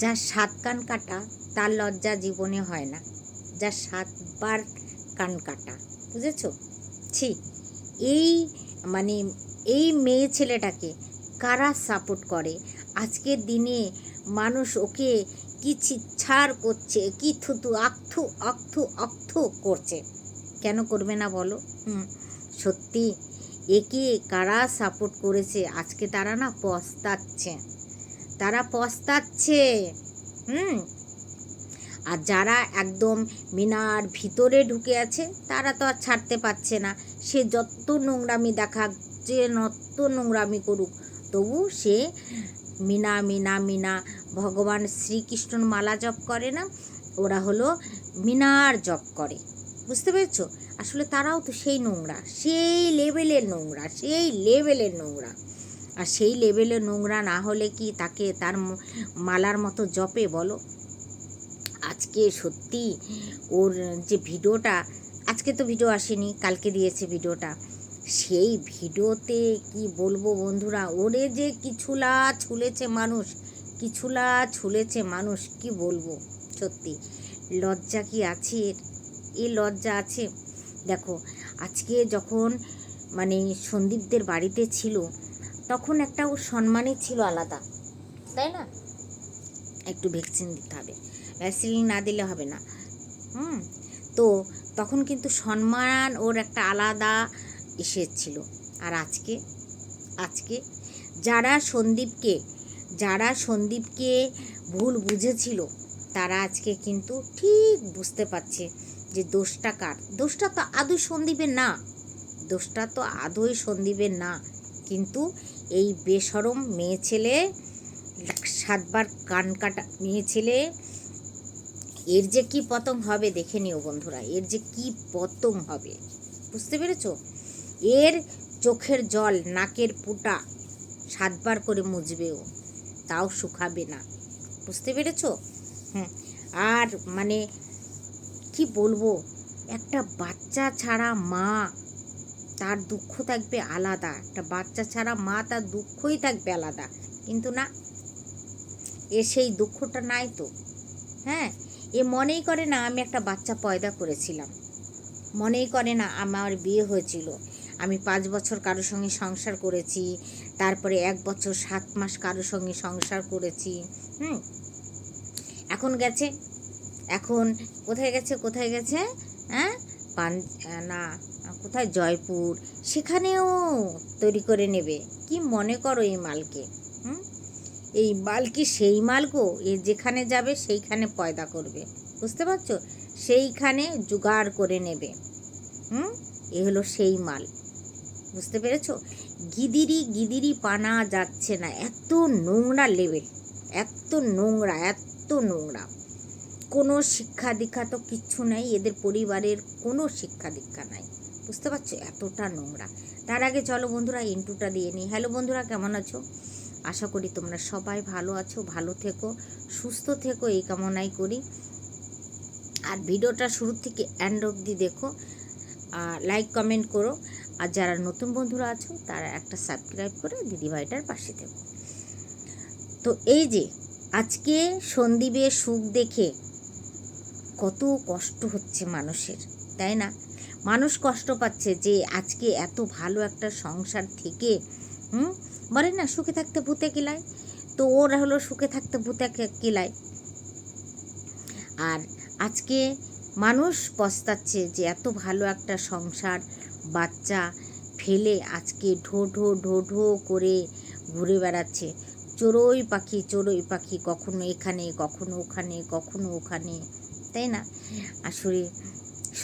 যার সাত কান কাটা, তার লজ্জা জীবনে হয় না। যার সাতবার কান কাটা, বুঝেছ? ছি, এই মানে এই মেয়ে ছেলেটাকে কারা সাপোর্ট করে? আজকের দিনে মানুষ ওকে কি ছিচ্ছার করছে, কি থুতু আক্থু অক্থু অক্থু করছে? কেন করবে না বলো? সত্যি একে কারা সাপোর্ট করেছে? আজকে তারা না পস্তাচ্ছে। তারা পস্তাচ্ছে। হুম? আর যারা একদম মিনার ভিতরে ঢুকে আছে, তারা তো আর ছাড়তে পারছে না। সে যত নোংরামি দেখাক, যে যত নোংরামি করুক, তবু সে মিনা মিনা মিনা, ভগবান শ্রীকৃষ্ণর মালা জপ করে না, ওরা হলো মিনার জপ করে। বুঝতে পেরেছ? আসলে তারাও তো সেই নোংরা, সেই লেভেলের নোংরা, সেই লেভেলের নোংরা। আর সেই লেভেলে নোংরা না হলে কি তাকে তার মালার মতো জপে, বলো? আজকে সত্যি ওর যে ভিডিওটা, আজকে তো ভিডিও আসেনি, কালকে দিয়েছে ভিডিওটা। সেই ভিডিওতে কি বলব বন্ধুরা, ওরে যে কিছুলা ছুলেছে মানুষ, কিছুলা ছুলেছে মানুষ, কি বলব? সত্যি, লজ্জা কি আছে? এ লজ্জা আছে। দেখো, আজকে যখন মানে সন্দীপদের বাড়িতে ছিল তখন একটা ওর সম্মানই ছিল আলাদা, তাই না? একটু ভ্যাকসিন দিতে হবে। ভ্যাকসিন না দিলে হবে না। হুম? তো তখন কিন্তু সম্মান ওর একটা আলাদা এসেছিল আর আজকে আজকে যারা সন্দীপকে যারা সন্দীপকে ভুল বুঝেছিল, তারা আজকে কিন্তু ঠিক বুঝতে পারছে যে দোষটা কার। দোষটা তো আদৌ সন্দীপের না। দোষটা তো আদৌই সন্দীপের না। কিন্তু এই বেসরম মেয়ে ছেলে, সাতবার কান কাটা, মেয়ে ছেলে, এর যে কি পতং হবে দেখে নিও বন্ধুরা, এর যে কি পতং হবে, বুঝতে পেরেছ? এর চোখের জল নাকের পুটা সাতবার করে মুছবে ও তাও শুকাবে না, বুঝতে পেরেছ? হুম, আর মানে কি বলব, একটা বাচ্চা ছাড়া মা তার দুঃখ থাকবে আলাদা। একটা বাচ্চা ছাড়া মা তার দুঃখই থাকবে আলাদা। কিন্তু না, এ সেই দুঃখটা নাই তো। হ্যাঁ এ মনেই করে না আমি একটা বাচ্চা পয়দা করেছিলাম। মনেই করে না আমার বিয়ে হয়েছিল। আমি পাঁচ বছর কারোর সঙ্গে সংসার করেছি, তারপরে এক বছর সাত মাস কারোর সঙ্গে সংসার করেছি, হুম। এখন গেছে? এখন কোথায় গেছে কোথায় গেছে? হ্যাঁ পান, না কোথায় জয়পুর? সেখানেও তৈরি করে নেবে। কি মনে করো এই মালকে? এই মাল কি সেই মাল গো? এ যেখানে যাবে সেইখানে পয়দা করবে। বুঝতে পারছ? সেইখানে জোগাড় করে নেবে। হুম? এ হলো সেই মাল। বুঝতে পেরেছ? গিদিরি গিদিরি পানা যাচ্ছে না। এত নোংরা লেভেল এত নোংরা এত নোংরা। কোনো শিক্ষা দীক্ষা তো কিচ্ছু নাই। এদের পরিবারের কোনো শিক্ষা দীক্ষা নাই। বুঝতে পারছ? এতটা নোংরা। তার আগে চলো বন্ধুরা ইন্টুটা দিয়ে নিই। হ্যালো বন্ধুরা, কেমন আছো? আশা করি তোমরা সবাই ভালো আছো, ভালো থেকো, সুস্থ থেকো, এই কামনাই করি। আর ভিডিওটা শুরু থেকে এন্ড অবধি দেখো, আর লাইক কমেন্ট করো। আর যারা নতুন বন্ধুরা আছো, তারা একটা সাবস্ক্রাইব করে দিদিভাইটার পাশে থেকো। তো এই যে, আজকে সন্দীপের সুখ দেখে কত কষ্ট হচ্ছে মানুষের, তাই না? মানুষ কষ্ট পাচ্ছে যে আজকে এত ভালো একটা সংসার থেকে, হুম? বলে না, সুখে থাকতে ভূতে কিলায়? তো ওরা হলো সুখে থাকতে ভূতে কিলায়। আর আজকে মানুষ পস্তাচ্ছে যে এত ভালো একটা সংসার, বাচ্চা ফেলে আজকে ঢো ঢো ঢো ঢো করে ঘুরে বেড়াচ্ছে। চড়ুই পাখি চড়ুই পাখি, কখনো এখানে, কখনো ওখানে কখনো ওখানে, তাই না? আসলে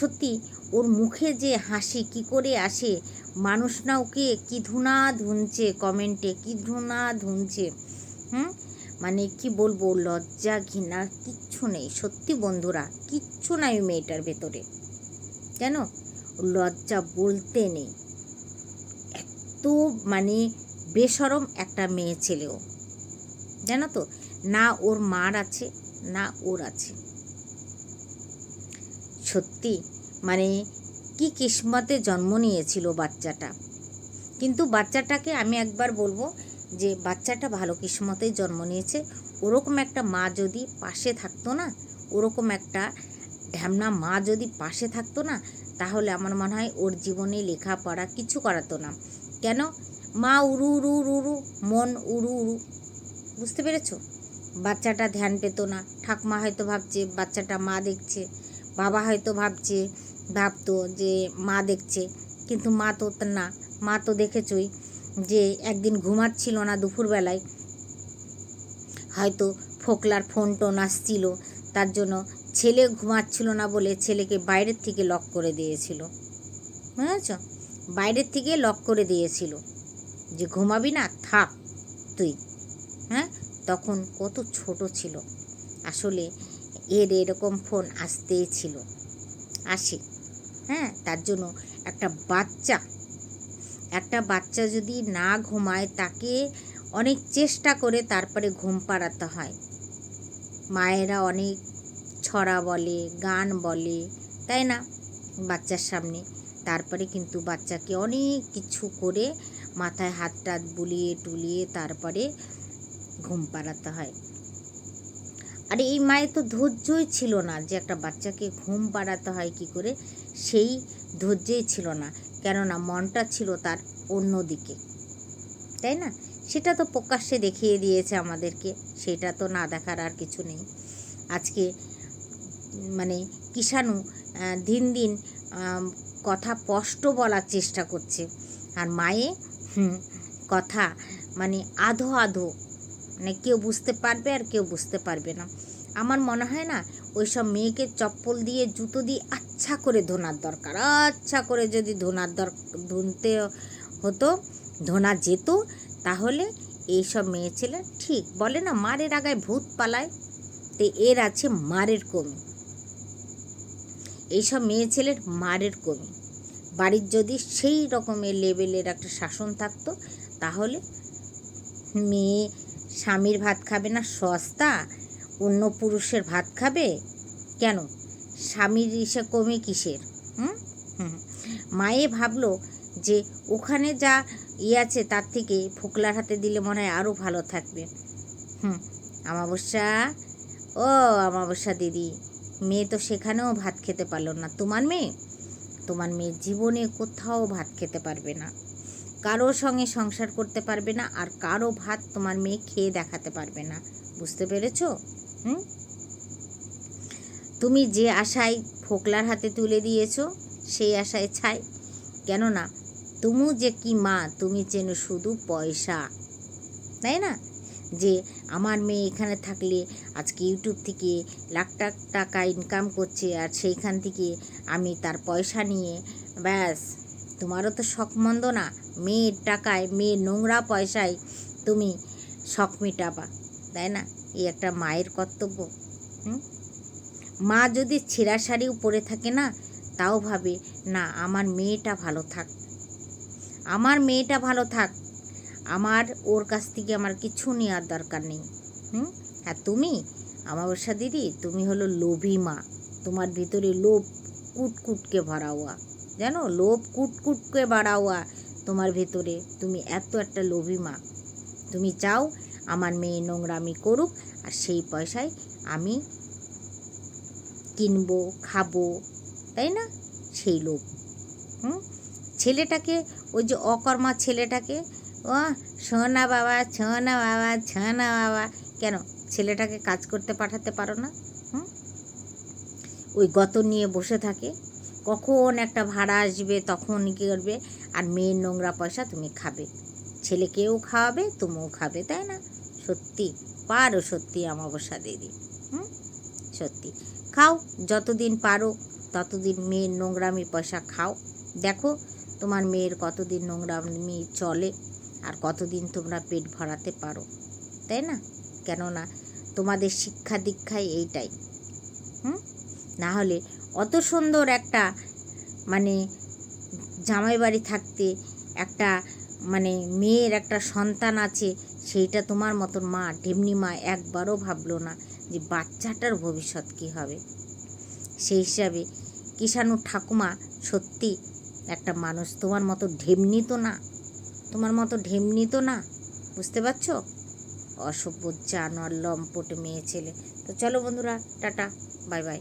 সত্যি, ওর মুখে যে হাসি কি করে আসে মানুষ না ওকে কি ধুনা ধুনছে কমেন্টে, কি ধুনা ধুনছে, হুম? মানে কি বলব, লজ্জা ঘৃণা কিচ্ছু নেই। সত্যি বন্ধুরা, কিচ্ছু নাই ওই মেয়েটার ভেতরে। জানো লজ্জা বলতে নেই। এত মানে বেসরম একটা মেয়ে ছেলেও জানো তো, না ওর মার আছে, না ওর আছে। সত্যি? মানে কি কিসমতে জন্ম নিয়েছিল বাচ্চাটা? কিন্তু বাচ্চাটাকে আমি একবার বলব যে, বাচ্চাটা ভালো কিসমতেই জন্ম নিয়েছে। ওরকম একটা মা যদি পাশে থাকতো না, ওরকম একটা ঢ্যামনা মা যদি পাশে থাকতো না, তাহলে আমার মনে হয় ওর জীবনে লেখাপড়া কিছু করাতো না। কেন? মা উড়ু উড়ু উড়ু উড়ু মন উড়ু উড়ু বুঝতে পেরেছ? বাচ্চাটা ধ্যান পেতো না। ঠাকমা হয়তো ভাবছে, বাচ্চাটা মা দেখছে। বাবা হয়তো ভাবছে, ভাবতো যে মা দেখছে। কিন্তু মা তো না, মা তো দেখেছই যে একদিন ঘুমাচ্ছিল না দুপুরবেলায়। হয়তো ফোকলার ফোন টোন আসছিল, তার জন্য ছেলে ঘুমাচ্ছিল না বলে ছেলেকে বাইরের থেকে লক করে দিয়েছিল। বুঝেছ? বাইরের থেকে লক করে দিয়েছিল যে ঘুমাবি না, থাক তুই। হ্যাঁ? তখন কত ছোট ছিল। আসলে এর এরকম ফোন আসতেই ছিল। আসে হ্যাঁ? তার জন্য একটা বাচ্চা একটা বাচ্চা যদি না ঘুমায় তাকে অনেক চেষ্টা করে তারপরে ঘুম পাড়াতে হয়। মায়েরা অনেক ছড়া বলে, গান বলে, তাই না? বাচ্চার সামনে। তারপরে কিন্তু বাচ্চাকে অনেক কিছু করে মাথায় হাত টাত বুলিয়ে টুলিয়ে তারপরে ঘুম পাড়াতে হয়। আর এই মায়ের তো ধৈর্যই ছিল না যে একটা বাচ্চাকে ঘুম পাড়াতে হয় কি করে, সেই ধৈর্যই ছিল না। কেননা মনটা ছিল তার অন্য দিকে তাই না? সেটা তো প্রকাশ্যে দেখিয়ে দিয়েছে আমাদেরকে, সেটা তো না দেখার আর কিছু নেই। আজকে মানে কিষাণু দিন দিন কথা স্পষ্ট বলার চেষ্টা করছে। আর মায়ে কথা মানে আধো আধো মানে কেউ বুঝতে পারবে আর কেউ বুঝতে পারবে না। আমার মনে হয় না ওই সব মেয়েকে চপ্পল দিয়ে, জুতো দিয়ে আচ্ছা করে ধোনার দরকার। আচ্ছা করে যদি ধোনার দর, ধুনতে হতো, ধোনা যেত, তাহলে এইসব মেয়ে ছেলে ঠিক। বলে না, মারের আগায় ভূত পালায়, তো এর আছে মারের কমি। এইসব মেয়ে ছেলের মারের কমি। বাড়ির যদি সেই রকমের লেভেলের একটা শাসন থাকতো, তাহলে মেয়ে স্বামীর ভাত খাবে না সস্তা? অন্য পুরুষের ভাত খাবে? কেন? স্বামীর ইসে কমে কিসের? হুম? মায়ে ভাবলো যে ওখানে যা ইয়ে আছে তার থেকে ফোকলার হাতে দিলে মনে হয় আরও ভালো থাকবে। হুম, আমাবস্যা? ও, আমাবস্যা দিদি, মেয়ে তো সেখানেও ভাত খেতে পারল না। তোমার মেয়ে? তোমার মেয়ে জীবনে কোথাও ভাত খেতে পারবে না। কারও সঙ্গে সংসার করতে পারবে না আর কারও ভাত তোমার মেয়ে খেয়ে দেখাতে পারবে না। বুঝতে পেরেছ? হুম? তুমি যে আশায় ফোকলার হাতে তুলে দিয়েছ, সেই আশায় ছাই। কেননা, তুমি যে কি মা, তুমি চেনো শুধু পয়সা। তাই না? যে আমার মেয়ে এখানে থাকলে আজকে ইউটিউব থেকে লাখ লাখ টাকা ইনকাম করছে আর সেইখান থেকে আমি তার পয়সা নিয়ে, ব্যাস, তোমারও তো শখ মন্দ না মেয়ের টাকায়, মেয়ের নোংরা পয়সায় তুমি শখ মেটাবা, তাই না? এই একটা মায়ের কর্তব্য মা যদি ছেঁড়া শাড়িও পরে থাকে না, তাও ভাবে, না, আমার মেয়েটা ভালো থাক, আমার মেয়েটা ভালো থাক, আমার, ওর কাছ থেকে আমার কিছু নেওয়ার দরকার নেই। আর তুমি আমাবস্যা দিদি, তুমি হলো লোভী মা, তোমার ভিতরে লোভ কুটকুটকে ভরা হওয়া জানো? লোভ কুটকুটকে হওয়া তোমার ভেতরে তুমি এত একটা লোভী মা। তুমি চাও আমার মেয়ে নোংরামি করুক আর সেই পয়সায় আমি কিনবো, খাব, তাই না? সেই লোভ। হুম? ছেলেটাকে, ওই যে অকর্মা ছেলেটাকে ও সোনা বাবা সোনা বাবা সোনা বাবা, কেন? ছেলেটাকে কাজ করতে পাঠাতে পারো না? হুম? ওই গত নিয়ে বসে থাকে। কখন একটা ভাড়া আসবে, তখন কী করবে? আর মেয়ের নোংরা পয়সা তুমি খাবে। ছেলেকেও খাওয়াবে, তুমিও খাবে, তাই না? সত্যি, পারো সত্যি আমাবস্যা দিদি, হুম? সত্যি। খাও, যতদিন পারো, ততদিন মেয়ের নোংরামি পয়সা খাও। দেখো, তোমার মেয়ের কতদিন নোংরামি চলে আর কতদিন তোমরা পেট ভরাতে পারো, তাই না? কেননা, তোমাদের শিক্ষা দীক্ষায় এইটাই, হুম? না হলে অত সুন্দর একটা মানে জামাই বাড়ি থাকতে একটা মানে মেয়ের একটা সন্তান আছে, সেইটা তোমার মতন মা ঢেমনি মা একবারও ভাবলো না যে বাচ্চাটার ভবিষ্যৎ কী হবে। সেই হিসাবে কিষাণু ঠাকুমা সত্যি একটা মানুষ, তোমার মতো ঢেমনি তো না, তোমার মতো ঢেমনি তো না, বুঝতে পারছ? অসভ্য জানোয়ার, লম্পট মেয়ে ছেলে। তো চলো বন্ধুরা, টাটা, বাই বাই।